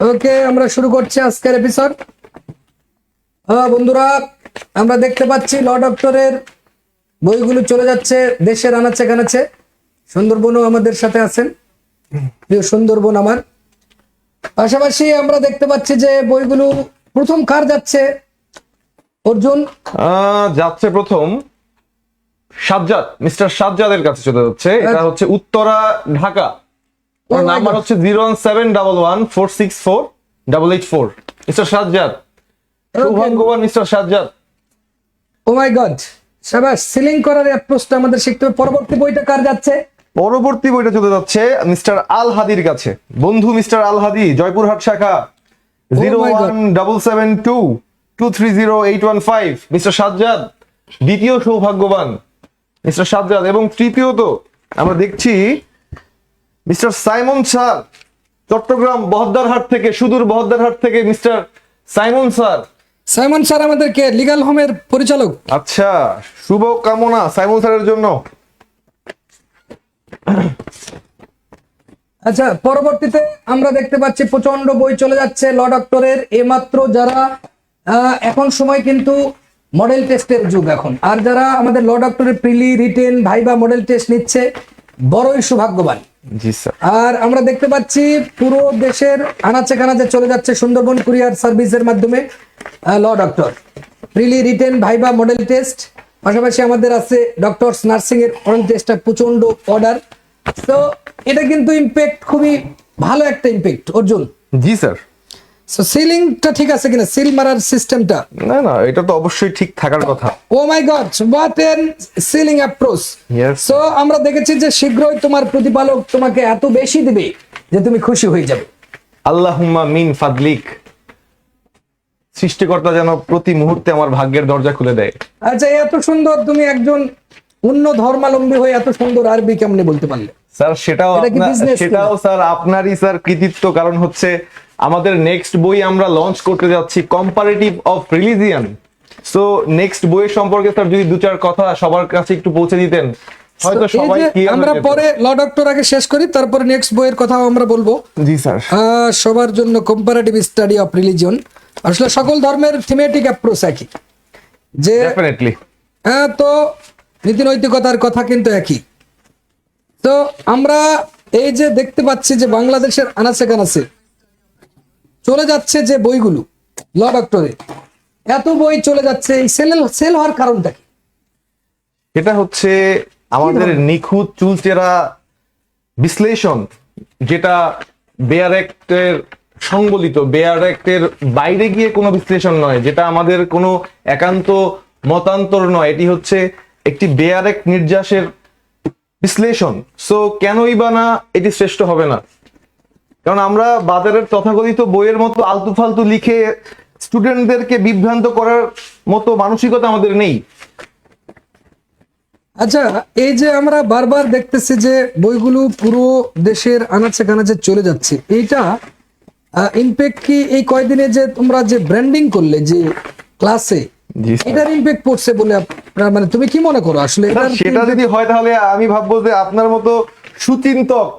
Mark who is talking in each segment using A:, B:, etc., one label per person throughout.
A: ওকে আমরা শুরু করছি আজকের এপিসোড হ্যাঁ বন্ধুরা, আমরা দেখতে পাচ্ছি ল ডক্টরের বইগুলো চলে যাচ্ছে, দেশের আনাচে কানাচে। সুন্দরবনও আমাদের সাথে আছেন। প্রিয় সুন্দরবন আমার। পাশাপাশি আমরা দেখতে পাচ্ছি যে বইগুলো প্রথম কার যাচ্ছে? অর্জুন?
B: যাচ্ছে প্রথম সাজ্জাদ মিস্টার সাজ্জাদের কাছে চলে যাচ্ছে। এটা। হচ্ছে উত্তরা ঢাকা। ওর
A: Oh
B: নাম্বার হচ্ছে zero one seven double one four six four double eight four. Mister Sajjad. সৌভাগ্যবান mister Sajjad.
A: Oh my god সাবাস সিলিং করার অ্যাপ্রোচটা আমাদের শিখতে হবে। পরবর্তী বইটা কার যাচ্ছে?
B: পরবর্তী বইটা চলে যাচ্ছে মিস্টার আল হাদির কাছে। বন্ধু মিস্টার আল হাদি জয়পুরহাট শাখা zero
A: Oh God.
B: One double seven two two three zero eight one five. Mister Sajjad দ্বিতীয় সৌভাগ্যবান মিস্টার সাজ্জাদ এবং তৃতীয়ত আমরা দেখছি mister Simon sir Chattogram Bahaddarhat থেকে সুদূর বহদ্দারহাট থেকে mister Simon sir.
A: Simon sir আমাদেরকে লিগাল হোমের পরিচালক।
B: আচ্ছা শুভ কামনা সাইমন স্যারের জন্য।
A: আচ্ছা পরবর্তীতে আমরা দেখতে পাচ্ছি প্রচণ্ড বই চলে যাচ্ছে ল ডক্টরের। এমাত্র যারা এখন সময় কিন্তু মডেল টেস্টের যুগ এখন। আর যারা আমাদের ল ডক্টরের preli written viva model test নিচ্ছে বড়ই সৌভাগ্যবান। আর আমরা দেখতে পাচ্ছি পুরো দেশের আনাচে কানাচে চলে যাচ্ছে সুন্দরবন কুরিয়ার সার্ভিসের মাধ্যমে law doctor. Preli written viva model test পাশাপাশি আমাদের আছে ডক্টরস নার্সিং এর অন টেস্টটা প্রচণ্ড অর্ডার তো এটা কিন্তু ইম্প্যাক্ট খুবই ভালো একটা ইম্প্যাক্ট অর্জুন।
B: জি স্যার
A: সো সিলিংটা ঠিক আছে কিনা? সিল মারার সিস্টেমটা
B: না না এটা তো অবশ্যই ঠিক থাকার কথা।
A: ও my god what an ceiling approach. So আমরা দেখেছি যে শীঘ্রই তোমার প্রতিপালক তোমাকে এত বেশি দিবে যে তুমি খুশি হয়ে যাবে।
B: আল্লাহুম্মা মিন ফাদলিক। সৃষ্টিকর্তা যেন প্রতি মুহূর্তে আমার ভাগ্যের দরজা খুলে দেয়।
A: আচ্ছা এত সুন্দর তুমি একজন অন্য ধর্মালম্বী হয়ে এত সুন্দর আরবি কেমনে বলতে পারলে?
B: স্যার সেটাও
A: কি
B: সেটাও স্যার আপনারই স্যার কৃতিত্ব। কারণ হচ্ছে আমাদের নেক্সট বই আমরা লঞ্চ করতে যাচ্ছি comparative of religion so next বইয়ের সম্পর্কে স্যার যদি দু চার কথা সবার কাছে একটু পৌঁছে দিতেন হয়তো সবাই হয়ে
A: আমরা। পরে ল ডক্টর আগে শেষ করি তারপরে নেক্সট বইয়ের কথাও আমরা বলব।
B: জি স্যার।
A: সবার জন্য কম্পারেটিভ স্টাডি অফ রিলিজিয়ন আসলে সকল ধর্মের থিমেটিক অ্যাপ্রোচ একই। যে হ্যাঁ তো নীতি নৈতিকতার কথা কিন্তু একই। তো আমরা এই যে দেখতে পাচ্ছি যে বাংলাদেশের আনাচে কানাচে চলে যাচ্ছে যে বইগুলো ল ডক্টরে এত বই চলে যাচ্ছে এই সেল সেল হওয়ার কারণটা কি?
B: এটা হচ্ছে আমাদের নিখুঁত চুলচেরা বিশ্লেষণ যেটা বেয়ার অ্যাক্টের সংবলিত বেয়ার অ্যাক্টের বাইরে গিয়ে কোনো বিশ্লেষণ নয়, যেটা আমাদের কোনো একান্ত মতান্তর নয়। এটি হচ্ছে একটি বেয়ার নির্যাসের বিশ্লেষণ। সো কেনই বা না এটি শ্রেষ্ঠ হবে না? কারণ আমরা বাজারের তথাকথিত বইয়ের মতো আলতু ফালতু লিখে স্টুডেন্টদেরকে বিভ্রান্ত করার মতো মানসিকতা আমাদের নেই।
A: আচ্ছা এই যে আমরা বারবার দেখতেছি যে বইগুলো পুরো দেশের আনাচে কানাচে চলে যাচ্ছে, এইটা ইম্প্যাক্ট কি এই কয়দিনে যে তোমরা যে ব্র্যান্ডিং করলে যে ক্লাসে। এটার ইম্প্যাক্ট পড়ছে বলে আপনার মানে তুমি কি মনে করো? আসলে
B: সেটা যদি হয় তাহলে আমি ভাববো যে আপনার মতো সুচিন্তক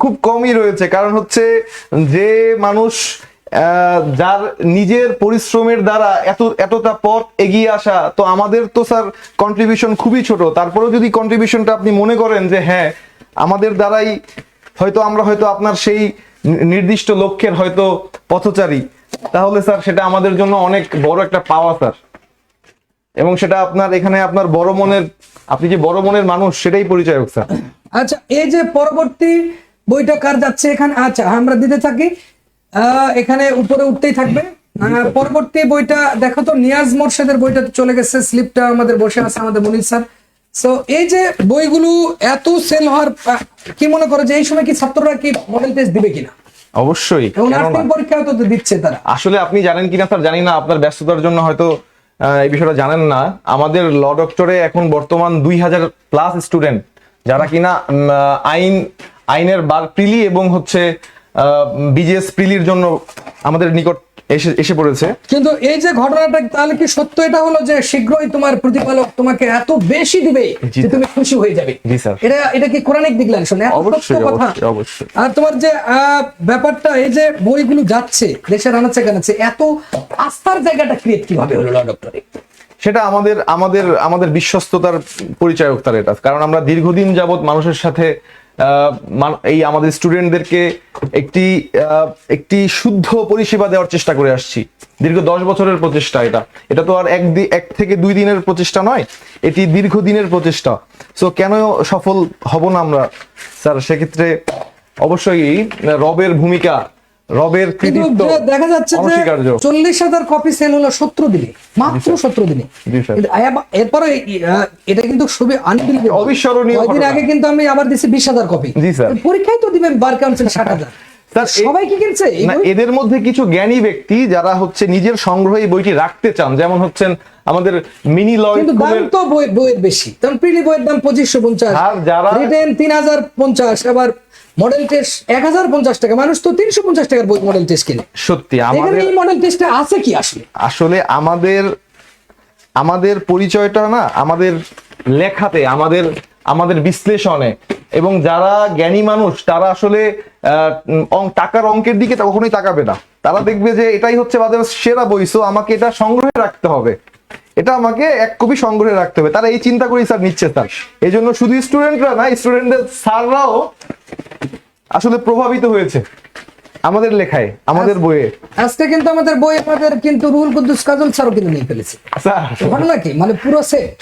B: খুব কমই রয়েছে। কারণ হচ্ছে যে মানুষ যার নিজের পরিশ্রমের দ্বারা এত এতটা পথ এগিয়ে আসা তো আমাদের তো স্যার কন্ট্রিবিউশন খুবই ছোট। তারপরেও যদি কন্ট্রিবিউশনটা আপনি মনে করেন যে হ্যাঁ আমাদের দ্বারাই হয়তো আমরা হয়তো আপনার সেই নির্দিষ্ট লক্ষ্যের হয়তো পথচারী। তাহলে স্যার, সেটা আমাদের জন্য অনেক বড় একটা পাওয়া, স্যার। এবং সেটা আপনার, এখানে আপনার বড় মনের, আপনি যে বড় মনের মানুষ, সেটাই পরিচয়ক, স্যার।
A: আচ্ছা এই যে পরবর্তী বইটা কার যাচ্ছে এখানে? আচ্ছা আমরা দিতে থাকি। এখানে উপরে উঠতেই থাকবে। পরবর্তী বইটা, দেখো তো, নিয়াজ মোর্শেদের বইটা চলে গেছে। স্লিপটা আমাদের বসে আছে, আমাদের মনির স্যার। সো এই যে বইগুলো এত সেল হওয়ার কি মনে করো যে এই সময় কি ছাত্ররা কি মডেল টেস্ট দিবে কিনা?
B: অবশ্যই
A: পরীক্ষাও তো দিচ্ছে তারা।
B: আসলে আপনি জানেন কিনা স্যার? জানি না আপনার ব্যস্ততার জন্য হয়তো এই বিষয়টা জানেন না। আমাদের ল ডক্টরে এখন বর্তমান দুই হাজার প্লাস স্টুডেন্ট যারা কিনা আইন আইনের বার প্রিলি এবং হচ্ছে বিজিএস প্রিলির জন্য আমাদের নিকট এসে এসে পড়েছে।
A: কিন্তু এই যে ঘটনাটা তাহলে কি সত্য এটা হলো যে শীঘ্রই তোমার প্রতিপালক তোমাকে এত বেশি দিবে যে তুমি খুশি হয়ে যাবে? এটা এটা কি কোরআনিক দিকলেন শোনে এত
B: অবশ্যই, অবশ্যই।
A: আর তোমার যে আহ, ব্যাপারটা এই যে বইগুলো যাচ্ছে দেশের আনাচে কানাচে এত আস্থার জায়গাটা ক্রিয়েট কীভাবে হলো ডক্টরে
B: সেটা আমাদের আমাদের আমাদের বিশ্বস্ততার পরিচয়ক তার এটা। কারণ আমরা দীর্ঘদিন যাবৎ মানুষের সাথে এই আমাদের স্টুডেন্টদেরকে একটি একটি শুদ্ধ পরিষেবা দেওয়ার চেষ্টা করে আসছি। দীর্ঘ দশ বছরের প্রচেষ্টা এটা। এটা তো আর এক এক থেকে দুই দিনের প্রচেষ্টা নয়, এটি দীর্ঘদিনের প্রচেষ্টা। সো কেন সফল হব না আমরা? স্যার, সেক্ষেত্রে অবশ্যই রবের ভূমিকা রবের কৃতিত্ব
A: দেখা যাচ্ছে যে চল্লিশ হাজার কপি সেল হলো সতেরো দিনে মাত্র সতেরো দিনে। এরপরে এটা কিন্তু খুবই
B: অবিস্মরণীয়
A: কয়দিন আগে কিন্তু আমি আবার দিছি বিশ হাজার কপি। পরীক্ষায় তো দিবেন বার কাউন্সিল ষাট হাজার। সবাই কি কিনছে?
B: এদের মধ্যে কিছু জ্ঞানী ব্যক্তি যারা হচ্ছে নিজের সংগ্রহে বইটি রাখতে চান যেমন হচ্ছেন আমাদের মিনি লয়
A: কিন্তু দাম তো বইয়ের বেশি। কারণ প্রিলি বইয়ের দাম পঁচিশশো পঞ্চাশ
B: আর যারা-
A: রিটেন তিন হাজার পঞ্চাশ আবার মডেল টেস্ট এক হাজার পঞ্চাশ টাকা মানুষ তো তিনশো পঞ্চাশ টাকার বই মডেল টেস্ট কিনে।
B: সত্যি আমাদের
A: এই মডেল টেস্টে আছে কি আসলে?
B: আসলে আমাদের আমাদের পরিচয়টা না আমাদের লেখাতে আমাদের আমাদের বিশ্লেষণে। এবং যারা জ্ঞানী মানুষ তারা আসলে টাকার অঙ্কের দিকে কখনোই তাকাবে না। তারা দেখবে যে এটাই হচ্ছে বাজারের সেরা বই সো আমাকে এটা সংগ্রহে রাখতে হবে। এটা আমাকে এক কপি সংগ্রহে রাখতে হবে। তারা এই চিন্তা করেই স্যার নিচ্ছে স্যার। এই জন্য শুধু স্টুডেন্টরা না স্টুডেন্টদের স্যাররাও আসলে প্রভাবিত হয়েছে আমাদের লেখায় আমাদের বইয়ে।
A: আজকে কিন্তু আমাদের বই আমাদের কিন্তু রুল কুদ্দুস কাজল স্যারও কিন্তু নিয়ে ফেলেছে।
B: স্যার।
A: ঘটনা কি? মানে পুরো সেট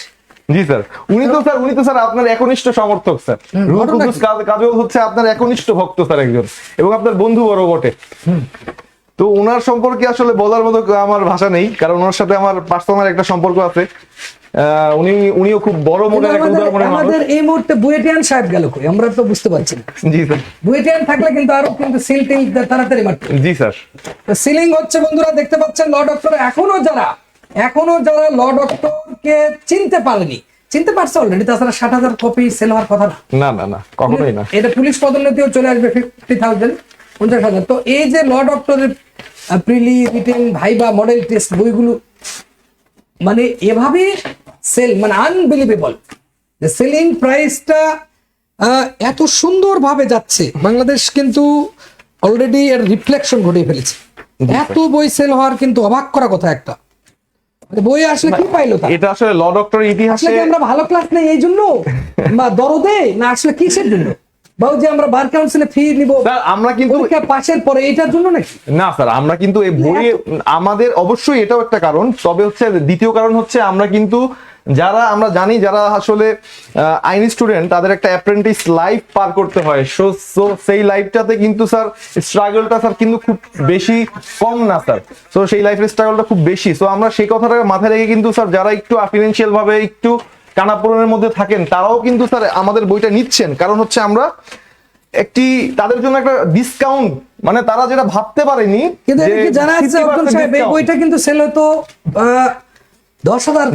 B: জি স্যার। উনি তো স্যার উনি তো স্যার আপনার একনিষ্ঠ সমর্থক স্যার। রুহুল কুদ্দুস কাজল হচ্ছে আপনার একনিষ্ঠ ভক্ত স্যার একজন। এবং আপনার বন্ধু বড় বটে। তো ওনার সম্পর্কে আসলে বলার মতো আমার ভাষা নেই কারণ ওনার সাথে আমার পার্সোনাল একটা সম্পর্ক আছে। উনি উনিও খুব বড় মনের একটা
A: আমাদের
B: উদার মনের
A: আমাদের এই মুহূর্তে বুয়েটিয়ান সাহেব গেল কই? আমরা তো বুঝতে পারছি না।
B: জি স্যার।
A: বুয়েটিয়ান থাকলে কিন্তু আরও কিন্তু সিল টিল তাড়াতাড়ি মারত।
B: জি স্যার।
A: সিলিং হচ্ছে বন্ধুরা দেখতে পাচ্ছেন ল ডক্টর এখনও যারা এখনও যারা ল ডক্টরকে চিনতে পারেনি চিনতে পারছে অলরেডি তাছাড়া ষাট হাজার কপি সেল হওয়ার কথা না।
B: না না না কখনোই না।
A: এটা পুলিশ পদোন্নতিও চলে আসবে ফিফটি থাউজেন্ড পঞ্চাশ হাজার। তো এই যে ল ডক্টরের preli written viva model test বইগুলো মানে এভাবে সেল মানে আনবিলিভেবল সেলিং প্রাইসটা এত সুন্দরভাবে যাচ্ছে। বাংলাদেশ কিন্তু অলরেডি এর রিফ্লেকশন ঘটিয়ে ফেলেছে। এত বই সেল হওয়ার কিন্তু অবাক করা কথা একটা। মানে বই আসলে কি পাইলো তা
B: এটা আসলে ল ডক্টর ইতিহাসে
A: আমরা ভালো ক্লাস নেই এই জন্য? বা দরদে? না আসলে কিসের জন্য? বা ওই যে আমরা বার কাউন্সিলে ফি নিব।
B: স্যার আমরা কিন্তু
A: পাশের পরে এটার জন্য নাকি?
B: না স্যার আমরা কিন্তু এই বইয়ে আমাদের অবশ্যই এটাও একটা কারণ। তবে হচ্ছে দ্বিতীয় কারণ হচ্ছে আমরা কিন্তু যারা আমরা জানি যারা আসলে আইনি স্টুডেন্ট তাদের একটা অ্যাপ্রেন্টিস লাইফ পার করতে হয়। সো সো সেই লাইফটাতে কিন্তু স্যার স্ট্রাগলটা স্যার কিন্তু খুব বেশি কম না স্যার সো সেই লাইফের স্ট্রাগলটা খুব বেশি। সো আমরা সেই কথাটা মাথায় রেখে কিন্তু স্যার যারা একটু ফিনান্সিয়াল ভাবে একটু টানাপোড়েনের মধ্যে থাকেন তারাও কিন্তু স্যার আমাদের বইটা নিচ্ছেন। কারণ হচ্ছে আমরা একটি তাদের জন্য একটা ডিসকাউন্ট মানে তারা যেটা ভাবতে পারেনি
A: কিন্তু জানা যাচ্ছে
B: 50%
A: অব্দুল সাহেব এই
B: discount।
A: বইটা কিন্তু সেল হতো দশ হাজার।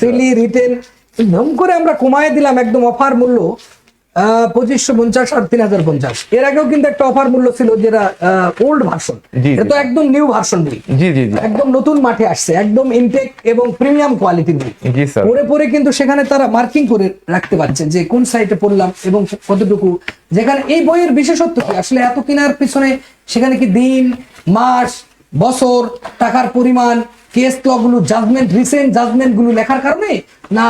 A: ফ্রিলি রিটেন নিয়ম করে আমরা কমায় দিলাম একদম অফার মূল্য পঁচিশশো পঞ্চাশ আর তিন হাজার পঞ্চাশ। এর আগেও কিন্তু একটা অফার মূল্য ছিল যেটা ওল্ড ভার্সন এটা তো একদম নিউ ভার্সন বই
B: জি জি জি।
A: একদম নতুন মাঠে আসছে একদম ইনটেক এবং প্রিমিয়াম কোয়ালিটির বই
B: জি স্যার।
A: পরে পরে কিন্তু সেখানে তারা মার্কিং করে রাখতে পারছে যে কোন সাইটে পড়লাম এবং কতটুকু। যেখানে এই বইয়ের বিশেষত্ব কি? আসলে এত কেনার পিছনে সেখানে কি দিন মাস বছর, টাকার পরিমাণ কেসগুলো জাজমেন্ট রিসেন্ট জাজমেন্টগুলো লেখার কারণে না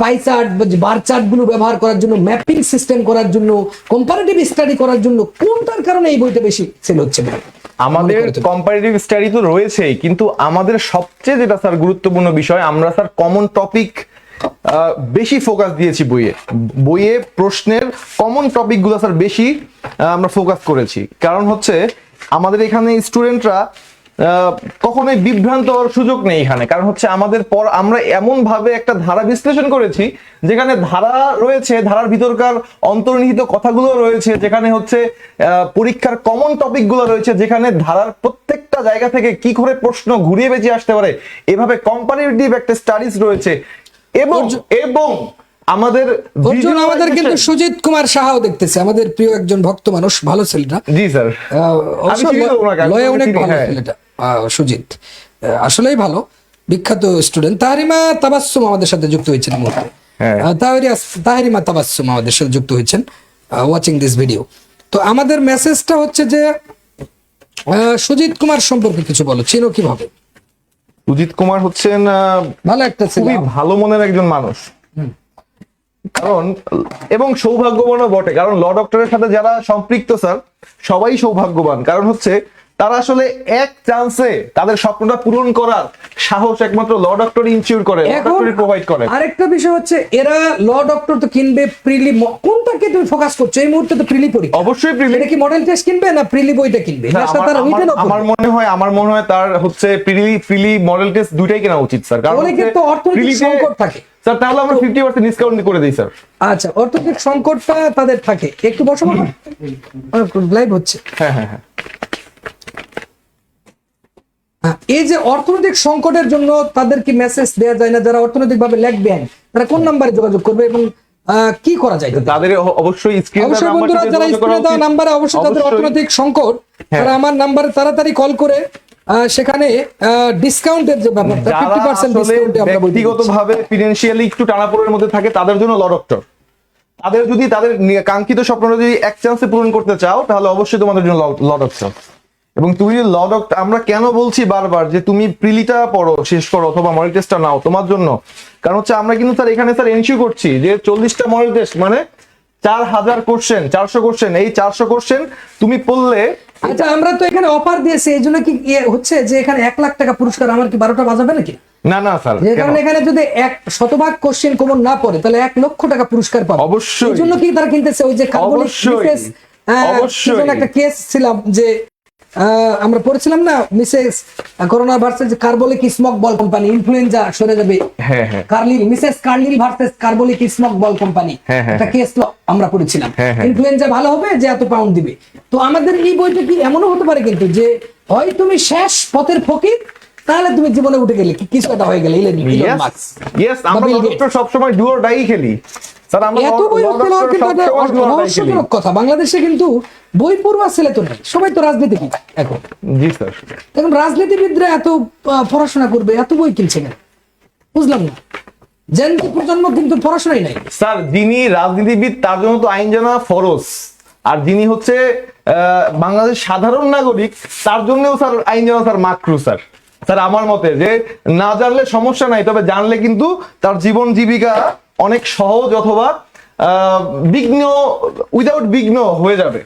A: পাই চার্ট বার চার্টগুলো ব্যবহার করার জন্য ম্যাপিং সিস্টেম করার জন্য কম্পারেটিভ স্টাডি করার জন্য কোনটার কারণে এই বইটা বেশি সেল হচ্ছে?
B: আমাদের। কম্পারেটিভ স্টাডি তো রয়েছেই, কিন্তু আমাদের সবচেয়ে যেটা স্যার গুরুত্বপূর্ণ বিষয়, আমরা স্যার কমন টপিক বেশি ফোকাস দিয়েছি বইয়ে বইয়ে প্রশ্নের কমন টপিকগুলো স্যার বেশি আমরা ফোকাস করেছি কারণ হচ্ছে, আমাদের এখানে স্টুডেন্টরা কখনোই বিভ্রান্ত হওয়ার সুযোগ নেই এখানে। কারণ হচ্ছে আমাদের পর আমরা এমন ভাবে একটা ধারা বিশ্লেষণ করেছি যেখানে ধারা রয়েছে ধারার ভিতরকার অন্তর্নিহিত কথাগুলো রয়েছে যেখানে হচ্ছে পরীক্ষার কমন টপিকগুলো রয়েছে যেখানে ধারার প্রত্যেকটা জায়গা থেকে কি করে প্রশ্ন ঘুরিয়ে বেঁচে আসতে পারে এভাবে কম্পারেটিভ একটা স্টাডিজ রয়েছে। এবং এবং আমাদের
A: অর্জুন আমাদের কিন্তু সুজিত কুমার সাহাও দেখতেছে। আমাদের প্রিয় একজন ভক্ত মানুষ ভালো ছেলেটা।
B: জি স্যার।
A: লয়ে অনেক ভালো
B: হ্যাঁ।
A: ছেলেটা সুজিত। আসলেই ভালো। বিখ্যাত স্টুডেন্ট তাহারিমা তাবাসসুম আমাদের সাথে যুক্ত হয়েছেন মুহূর্তে।
B: হ্যাঁ।
A: তাহারিমা তাবাসসুম আমাদের সাথে যুক্ত হয়েছেন ওয়াচিং দিস ভিডিও তো আমাদের মেসেজটা হচ্ছে যে সুজিত কুমার সম্পর্কে কিছু বলো। চিনো কীভাবে?
B: সুজিত কুমার হচ্ছেন
A: ভালো একটা ছেলে।
B: খুবই ভালো মনের একজন মানুষ। কারণ, এবং সৌভাগ্যবানও বটে, কারণ ল ডক্টরের সাথে যারা সম্পৃক্ত, স্যার, সবাই সৌভাগ্যবান। কারণ হচ্ছে তারা আসলে এক চান্সে তাদের স্বপ্নটা পূরণ করার সাহস একমাত্র ল ডক্টর ইনসিওর করে প্রোভাইড করে।
A: আরেকটা বিষয় হচ্ছে এরা ল ডক্টর তো কিনবে প্রিলি কোনটাকে তুমি ফোকাস করছ? এই মুহূর্তে তো প্রিলি পড়ি
B: অবশ্যই প্রিলি
A: এটা কি মডেল টেস্ট কিনবে না প্রিলি বইটা কিনবে?
B: আমার- মনে হয় আমার মনে হয় তার হচ্ছে প্রিলি প্রিলি মডেল টেস্ট দুইটাই কেনা উচিত স্যার কারণ
A: অনেকের
B: হচ্ছে
A: তো অর্থনৈতিক সংকট থাকে।
B: স্যার তাহলে আমরা ফিফটি পার্সেন্ট ডিসকাউন্ট করে দিই স্যার
A: আচ্ছা অর্থনৈতিক সংকটটা তাদের থাকে। একটু বসো লাইভ হচ্ছে।
B: হ্যাঁ হ্যাঁ হ্যাঁ,
A: এই যে অর্থনৈতিক সংকটের জন্য তাদের কি মেসেজ দেওয়া যায় না যারা অর্থনৈতিক ভাবে লেখবেন তারা কোন নাম্বারে যোগাযোগ করবে এবং কি করা যায় তাদের?
B: অবশ্যই
A: অবশ্যই বন্ধুরা যারা স্ক্রিনে দেওয়া নাম্বারে অবশ্যই তাদের অর্থনৈতিক সংকট
B: হ্যাঁ।
A: তারা আমার নাম্বারে তাড়াতাড়ি কল করে সেখানে ডিসকাউন্টের যে ব্যাপারটা
B: যারা
A: ফিফটি পার্সেন্ট
B: আসলে
A: ডিসকাউন্টে আমরা
B: ব্যক্তিগতভাবে ফিনান্সিয়ালি একটু টানাপোড়ের মধ্যে থাকে তাদের জন্য ল ডক্টর তাদের যদি তাদের কাঙ্ক্ষিত স্বপ্নটা যদি এক চান্সে পূরণ করতে চাও তাহলে অবশ্যই তোমাদের জন্য ল ডক্টর এবং তুমি ল ডক্টর আমরা কেন বলছি বারবার যে তুমি প্রিলিটা পড়ো শেষ করো অথবা মডেল টেস্টটা নাও তোমার জন্য কারণ হচ্ছে আমরা কিন্তু স্যার এখানে স্যার এনশিও করছি যে চল্লিশটা মডেল টেস্ট মানে চার হাজার কোশ্চেন চারশো কোশ্চেন এই চারশো কোশ্চেন তুমি পড়লে
A: আচ্ছা আমরা তো এখানে অফার দিয়েছি এই জন্য কি ইয়ে হচ্ছে যে এখানে এক লাখ টাকা পুরস্কার আমার কি বারোটা বাজাবে নাকি
B: না না স্যার?
A: কারণে এখানে যদি এক শতভাগ কোশ্চেন কমন না পড়ে তাহলে এক লক্ষ টাকা পুরস্কার পাবে
B: অবশ্যই।
A: এই জন্য কি তারা কিনতেছে ওই যে কার্বনিক
B: অবশ্যই। অবশ্যই।
A: একটা কেস ছিলাম যে আমরা পড়েছিলাম না Mrs corona versus carbolic smoke ball company influenza সরে যাবে।
B: হ্যাঁ হ্যাঁ।
A: Carlill mrs Carlill versus carbolic smoke ball company.
B: এটা কেস
A: একটা কেস আমরা পড়েছিলাম।
B: হ্যাঁ, হ্যাঁ।
A: ইনফ্লুয়েঞ্জা ভালো হবে যে এত পাউন্ড দিবে। তো আমাদের এই বইটা কি এমনও হতে পারে কিন্তু যে হয় তুমি শেষ পথের ফকির তাহলে তুমি জীবনে উঠে গেলে কি কিছু একটা হয়ে গেলে? ইলেন মাস্ক
B: ইয়েস আমরা ল ডক্টর সবসময় ডুয়ার ডাই খেলি। স্যার আমরা
A: এত বই কিন্তু একটা। রহস্যজনক কথা। বাংলাদেশে কিন্তু বই পড়ুয়া ছেলে তো নেই। সবাই তো রাজনীতিবিদ এখন।
B: জি স্যার।
A: এখন রাজনীতিবিদরা এত পড়াশোনা করবে এত বই কিনছে কেন? বুঝলাম না। জেন প্রজন্ম কিন্তু পড়াশোনাই নাই।
B: স্যার যিনি রাজনীতিবিদ তার জন্য তো আইন জানা ফরজ। আর যিনি হচ্ছে আহ, বাংলাদেশ সাধারণ নাগরিক তার জন্যও স্যার আইন জানা স্যার মাকরু স্যার। স্যার, আমার মতে যে না জানলে সমস্যা নাই, তবে জানলে কিন্তু তার জীবন জীবিকা অনেক সহজ অথবা বিঘ্ন উইদাউট বিঘ্ন হয়ে যাবে।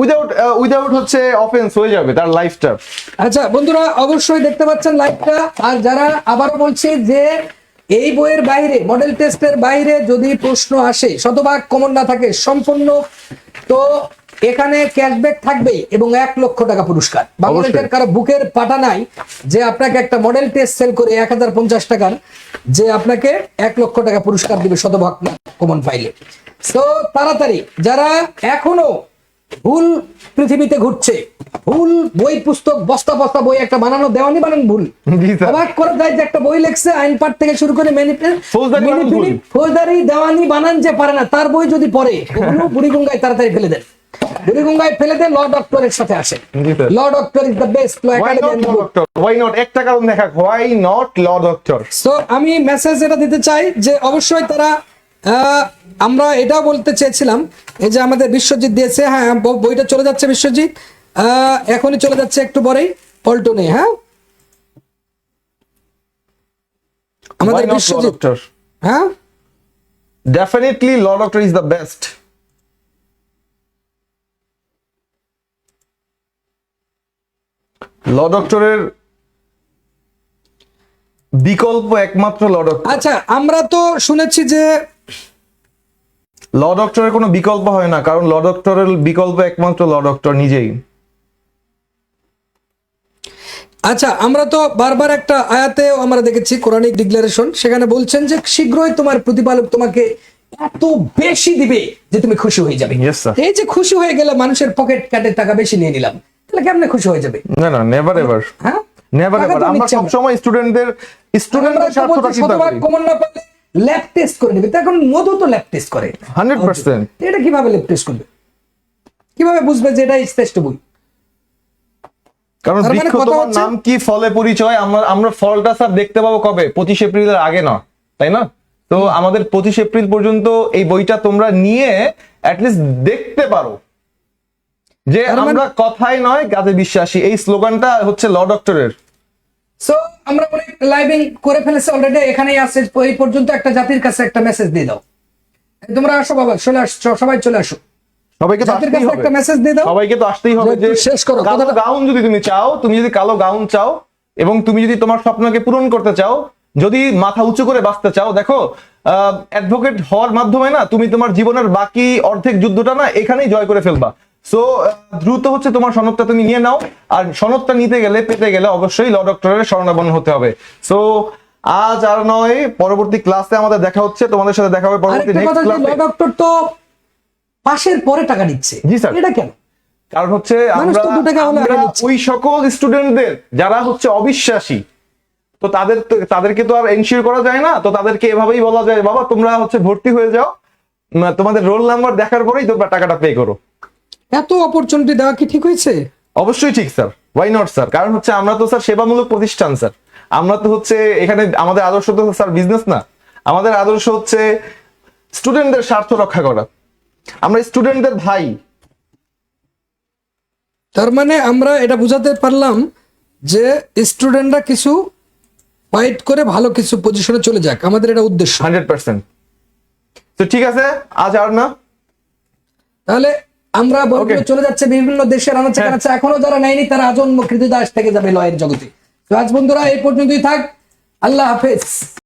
B: উইদাউট উইদাউট হচ্ছে অফেন্স হয়ে যাবে তার লাইফটা
A: আচ্ছা বন্ধুরা, অবশ্যই দেখতে পাচ্ছেন লাইভটা আর যারা আবার বলছে যে এই বইয়ের বাইরে মডেল টেস্টের বাইরে যদি প্রশ্ন আসে, শতভাগ কমন না থাকে, সম্পূর্ণ। তো এখানে ক্যাশব্যাক থাকবে এবং এক লক্ষ টাকা পুরস্কার। বাংলাদেশের কারও বুকের পাটা নাই যে আপনাকে একটা মডেল টেস্ট সেল করে এক হাজার পঞ্চাশ টাকার যে আপনাকে এক লক্ষ টাকা পুরস্কার দিবে শতভাগ কমন পাইলে তো তাড়াতাড়ি যারা এখনও ভুল পৃথিবীতে ঘুরছে ভুল বই পুস্তক বস্তা বস্তা বই একটা বানানো দেওয়ানি বানান ভুল। অবাক করে দেয় যে একটা বই লেখছে আইন পাঠ থেকে শুরু করে
B: ফৌজদারি
A: দেওয়ানি বানান যে পারে না তার বই যদি পড়ে ওগুলো বুড়িগঙ্গায় তাড়াতাড়ি ফেলে দেন। বুড়িগঙ্গায় ফেলে দেন ল ডক্টরের সাথে আসে। Law doctor is the best law
B: why not doctor why not একটা কারণ দেখা why not law doctor
A: so আমি মেসেজ এটা দিতে চাই যে অবশ্যই তারা আমরা এটাও বলতে চেয়েছিলাম এই যে আমাদের বিশ্বজিৎ দিয়েছে হ্যাঁ বইটা চলে যাচ্ছে বিশ্বজিৎ। আহ, এখনই চলে যাচ্ছে একটু পরেই পল্টনে হ্যাঁ? আমাদের বিশ্বজিৎ।
B: ডক্টর
A: হ্যাঁ?
B: Definitely, Law Doctor is the best. Law ডক্টরের বিকল্প একমাত্র ল ডক্টর
A: আচ্ছা আমরা তো শুনেছি যে
B: ল ডক্টরের কোনো বিকল্প হয় না কারণ ল ডক্টরের বিকল্প একমাত্র ল ডক্টর নিজেই।
A: আচ্ছা আমরা তো বারবার একটা আয়াতে আমরা দেখেছি কোরআনিক ডিক্লারেশন সেখানে বলছেন যে শীঘ্রই তোমার প্রতিপালক তোমাকে এত বেশি দিবে যে তুমি খুশি হয়ে যাবে. এই যে খুশি হয়ে গেলে মানুষের পকেট কাটের টাকা বেশি নিয়ে নিলাম। তাহলে কেমনে খুশি হয়ে যাবে?
B: না না নেভার এভার
A: হ্যাঁ?
B: নেভার এভার আমরা
A: আমরা।
B: সবসময় স্টুডেন্টদের স্টুডেন্টদের স্বার্থটা চিন্তা করি।
A: কমন না পারলে ল্যাব টেস্ট করে নেবে। তো এখন মধু তো ল্যাব টেস্ট করে।
B: Hundred percent.
A: এটা কীভাবে ল্যাব টেস্ট করবে? কীভাবে বুঝবে যে এটা শ্রেষ্ঠ বই?
B: কারণ
A: মানে
B: বৃক্ষ তোমার নাম কি ফলে পরিচয়? আমরা আমরা ফলটা স্যার দেখতে পাবো কবে? পঁচিশ এপ্রিলের আগে না তাই না? তো আমাদের পঁচিশ এপ্রিল পর্যন্ত এই বইটা তোমরা নিয়ে অ্যাটলিস্ট দেখতে পারো। যে
A: মানে-
B: আমরা কথাই নয় কাজে বিশ্বাসী। এই স্লোগানটা হচ্ছে ল ডক্টরের।
A: সো আমরা মনে লাইভিং করে ফেলেছি অলরেডি এখানেই আসছে এই পর্যন্ত একটা জাতির কাছে একটা মেসেজ দিয়ে দাও। তোমরা আসো বাবা চলে আসছো সবাই চলে আসো।
B: সবাইকে তো আসতেই হবে।
A: একটা মেসেজ দিয়ে দাও।
B: সবাইকে তো আসতেই হবে
A: যে শেষ করো,
B: কালো
A: কথাটা-
B: গাউন যদি তুমি চাও তুমি যদি কালো গাউন চাও এবং তুমি যদি তোমার স্বপ্নকে পূরণ করতে চাও যদি মাথা উঁচু করে বাঁচতে চাও দেখো অ্যাডভোকেট হওয়ার মাধ্যমে না তুমি তোমার জীবনের বাকি অর্ধেক যুদ্ধটা না এখানেই জয় করে ফেলবা। সো দ্রুত হচ্ছে তোমার সনদটা তুমি নিয়ে নাও। আর সনদটা নিতে গেলে পেতে গেলে অবশ্যই ল ডক্টরের শরণাপন্ন হতে হবে। সো আজ আর নয় পরবর্তী ক্লাসে আমাদের দেখা হচ্ছে তোমাদের সাথে দেখা হবে পরবর্তী নেক্সট
A: যে ল ডক্টর তো পাশের পরে টাকা নিচ্ছে।
B: জি, স্যার।
A: এটা কেন?
B: কারণ হচ্ছে আমরা। ওই সকল স্টুডেন্টদের যারা হচ্ছে অবিশ্বাসী তো তাদের তাদেরকে তো আর এনশিওর করা যায় না তো তাদেরকে এভাবেই বলা যায় বাবা তোমরা হচ্ছে ভর্তি হয়ে যাও। তোমাদের রোল নাম্বার দেখার পরেই তোমরা টাকাটা পে করো।
A: এত অপরচুনিটি দেওয়া কি ঠিক হয়েছে?
B: অবশ্যই ঠিক স্যার। Why not sir? কারণ হচ্ছে আমরা তো স্যার সেবামূলক প্রতিষ্ঠান স্যার। আমরা তো হচ্ছে এখানে আমাদের আদর্শ তো স্যার বিজনেস না। আমাদের আদর্শ হচ্ছে স্টুডেন্টদের স্বার্থ রক্ষা করা। আমরা স্টুডেন্টদের ভাই।
A: তার মানে আমরা এটা বুঝাতে পারলাম যে স্টুডেন্টরা কিছু ফাইট করে ভালো কিছু পজিশনে চলে যাক। আমাদের এটা উদ্দেশ্য।
B: Hundred percent. তো ঠিক আছে আজ আর না।
A: তাহলে আমরা চলে যাচ্ছে বিভিন্ন দেশের আনাচে
B: হ্যাঁ।
A: কানাচে এখনও যারা নেয়নি তারা আজন্ম কৃতদাস থেকে যাবে লয়ের জগতে। তো আজ বন্ধুরা এই পর্যন্তই থাক। আল্লাহ হাফেজ।